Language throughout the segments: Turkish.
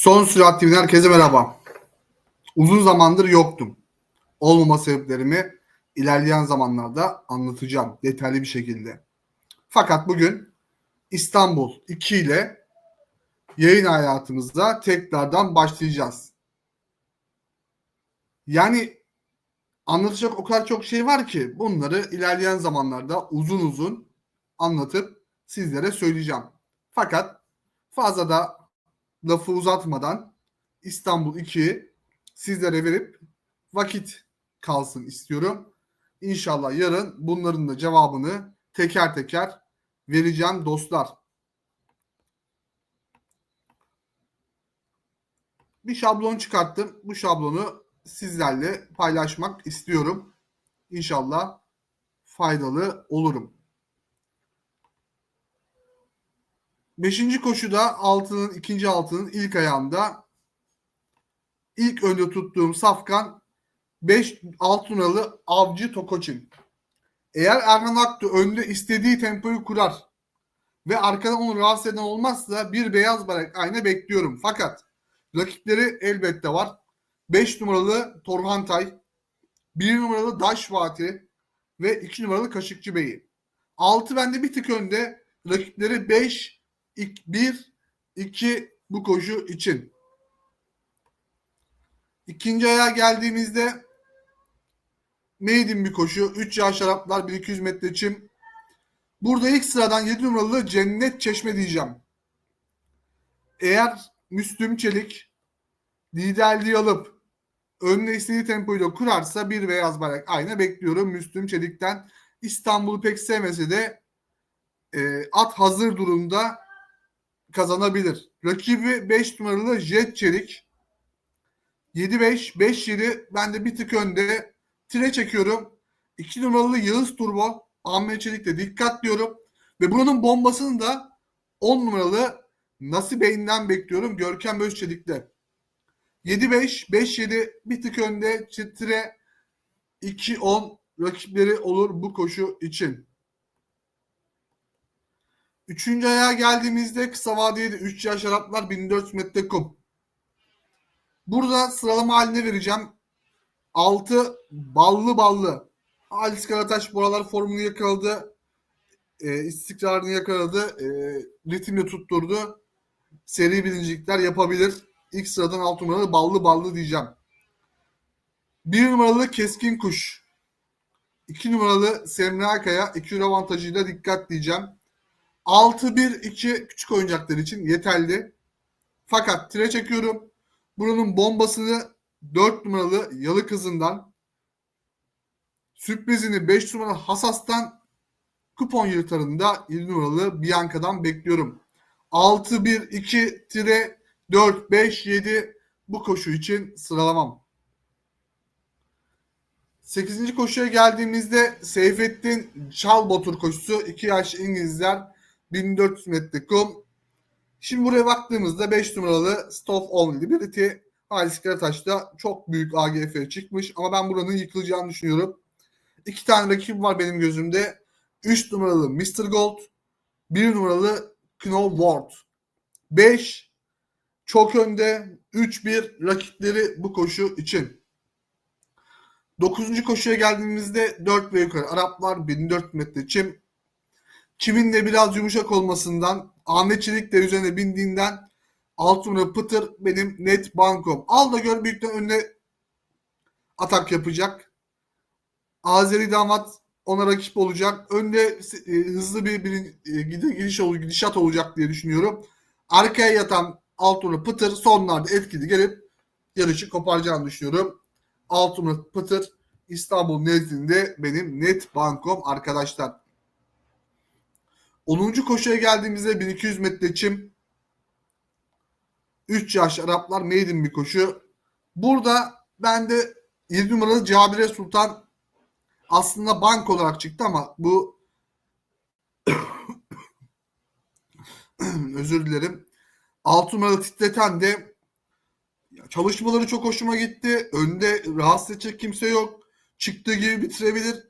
Son Sürat TV'den herkese merhaba. Uzun zamandır yoktum. Olmama sebeplerimi ilerleyen zamanlarda anlatacağım detaylı bir şekilde. Fakat bugün İstanbul 2 ile yayın hayatımıza tekrardan başlayacağız. Yani anlatacak o kadar çok şey var ki bunları ilerleyen zamanlarda uzun uzun anlatıp sizlere söyleyeceğim. Fakat fazla da lafı uzatmadan İstanbul 2'yi sizlere verip vakit kalsın istiyorum. İnşallah yarın bunların da cevabını teker teker vereceğim dostlar. Bir şablon çıkarttım. Bu şablonu sizlerle paylaşmak istiyorum. İnşallah faydalı olurum. Beşinci koşuda altının ikinci altının ilk ayağında ilk önde tuttuğum safkan 5 alt numaralı Avcı Tokoçin. Eğer Erhan Aktu önde istediği tempoyu kurar ve arkadan onu rahatsız eden olmazsa bir beyaz barak ayna bekliyorum. Fakat rakipleri elbette var. 5 numaralı Torhantay, 1 numaralı Daş Vati ve 2 numaralı Kaşıkçı Bey'i. 6 bende bir tık önde. Rakipleri 5, 1, 2 bu koşu için. İkinci ayağa geldiğimizde Maiden bir koşu. 3 yaş şaraplar 1200 metre çim. Burada ilk sıradan 7 numaralı Cennet Çeşme diyeceğim. Eğer Müslüm Çelik liderliği alıp önüne istediği tempoyu da kurarsa bir beyaz bayrak ayna bekliyorum Müslüm Çelik'ten. İstanbul'u pek sevmese de e, at hazır durumda kazanabilir. Rakibi 5 numaralı Jet Çelik. 7-5, 5-7 ben de bir tık önde. Tire çekiyorum. 2 numaralı Yağız Turbo. Ahmet Çelik'te dikkat diyorum. Ve bunun bombasını da 10 numaralı Nasibeyinden bekliyorum. Görkem Özçelik'te. 7-5, 5-7 bir tık önde. Tire 2-10 rakipleri olur bu koşu için. Üçüncü ayağa geldiğimizde kısa vadeli 3 yaş Araplar 1400 metre kum. Burada sıralama haline vereceğim. 6 ballı ballı. Halis Karataş bu aralar formunu yakaladı. E, istikrarını yakaladı. E, ritimle tutturdu. Seri birincilikler yapabilir. İlk sıradan 6 numaralı ballı ballı diyeceğim. 1 numaralı keskin kuş. 2 numaralı Semra Kaya 2 avantajıyla dikkat diyeceğim. 6-1-2 küçük oyuncaklar için yeterli. Fakat tire çekiyorum. Buranın bombasını 4 numaralı Yalı Kızı'ndan sürprizini 5 numaralı Hasas'tan kupon yırtarında 7 numaralı Bianca'dan bekliyorum. 6-1-2-4-5-7 bu koşu için sıralamam. 8. koşuya geldiğimizde Seyfettin Çalbotur koşusu 2 yaş İngilizler 1400 metre kum. Şimdi buraya baktığımızda 5 numaralı Stop On Liberty Halis Karataş'ta çok büyük AGF çıkmış ama ben buranın yıkılacağını düşünüyorum. İki tane rakip var benim gözümde. 3 numaralı Mr. Gold, 1 numaralı Know Ward. 5 çok önde 3-1 rakipleri bu koşu için. 9. koşuya geldiğimizde 4 ve yukarı Araplar 1400 metre çim. Çimin de biraz yumuşak olmasından Ahmet Çelik de üzerine bindiğinden alt numara Pıtır benim net bankom. Al da gör büyükten önüne atak yapacak. Azeri damat ona rakip olacak. Önde e, hızlı bir, bir e, gidiş olur, gidişat olacak diye düşünüyorum. Arkaya yatan alt numara Pıtır sonlarda etkili gelip yarışı koparacağını düşünüyorum. Alt numara Pıtır İstanbul nezdinde benim net bankom arkadaşlar. 10. koşuya geldiğimizde 1200 metre çim 3 yaş Araplar maiden bir koşu. Burada ben de 7 numaralı Cabire Sultan aslında bank olarak çıktı ama bu özür dilerim. 6 numaralı titreten de çalışmaları çok hoşuma gitti. Önde rahatsız edecek kimse yok. Çıktığı gibi bitirebilir.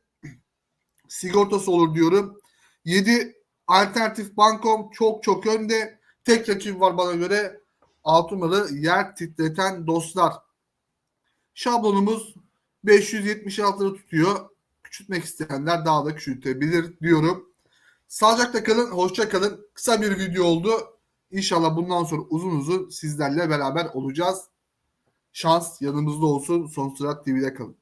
Sigortası olur diyorum. 7 alternatif bankom çok çok önde. Tek rakip var bana göre 6 numaralı yer titreten dostlar. Şablonumuz 576 lira tutuyor. Küçültmek isteyenler daha da küçültebilir diyorum. Sağlıcakla kalın, hoşça kalın. Kısa bir video oldu. İnşallah bundan sonra uzun uzun sizlerle beraber olacağız. Şans yanımızda olsun. Son Sırat TV'de kalın.